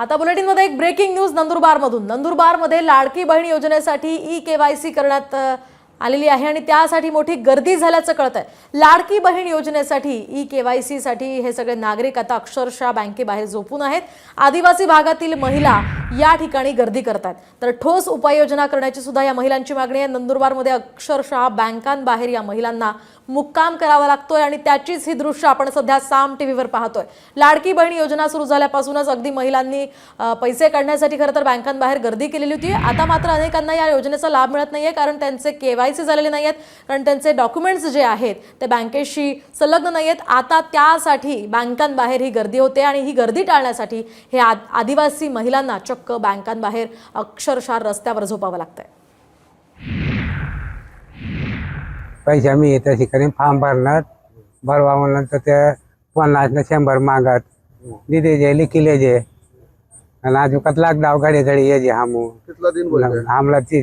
आता बुलेटिनमध्ये एक breaking news नंदुरबारमधून. नंदुरबारमध्ये लाडकी बहीण योजनेसाठी ई के वाय सी करण्यात आलेली आहे आणि त्यासाठी मोठी गर्दी झाल्याचं कळत आहे लाडकी बहीण योजनेसाठी ई के वाय सीसाठी हे सगळे नागरिक आता अक्षरशः बँकेबाहेर झोपून आहेत. आदिवासी भागातील महिला या ठिकाणी गर्दी करतात. तर ठोस उपाययोजना करण्याची सुद्धा या महिलांची मागणी आहे. नंदुरबारमध्ये अक्षरशः बँकांबाहेर या महिलांना मुक्काम करावा लागतोय आणि त्याचीच ही दृश्य आपण सध्या साम टीव्हीवर पाहतोय. लाडकी बहीण योजना सुरू झाल्यापासूनच अगदी महिलांनी पैसे काढण्यासाठी खरं तर बँकांबाहेर गर्दी केलेली होती. आता मात्र अनेकांना या योजनेचा लाभ मिळत नाहीये कारण त्यांचे केवायसी झालेले नाही आहेत कारण त्यांचे डॉक्युमेंट्स जे आहेत ते बँकेशी संलग्न नाही आहेत आता त्यासाठी बँकांबाहेर ही गर्दी होते आणि ही गर्दी टाळण्यासाठी हे आदिवासी महिलांना चक्क बँकांबाहेर अक्षरशः रस्त्यावर झोपावं लागतंय. पैसे आम्ही त्या ठिकाणी फॉर्म भरणार. भरवा म्हणलं तर ते पन्नास ना शंभर मागत. दिदे जे लिखिले जे. आणि अजून लाख दाव घडी घडी ये जे हमू. कितना दिन हमला ती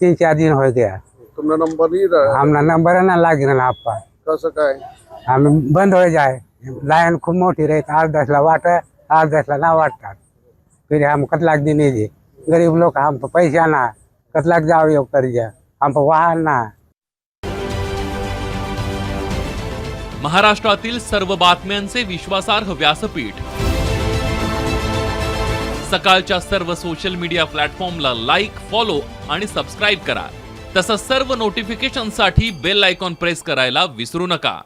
तीन चार दिन हो गया. तुमने नंबर नहीं रहा हमला नंबर ना लागे ना आपा. कसं काय? आम्ही बंद हो जाय. लाईन खूप मोठी राहत आठ दसला वाट आठ दसला ना वाटतात. फिर हम कतलाक दिन जे गरीब लोक हम पैसा ना कतलाक जाओ योग कर जा हम वाहन ना महाराष्ट्रातील सर्व बातम्यांचे विश्वासार्ह व्यासपीठ. सकाळच्या सर्व सोशल मीडिया प्लॅटफॉर्मला लाईक फॉलो आणि सबस्क्राईब करा. तसंच सर्व नोटिफिकेशनसाठी बेल आयकॉन प्रेस करायला विसरू नका.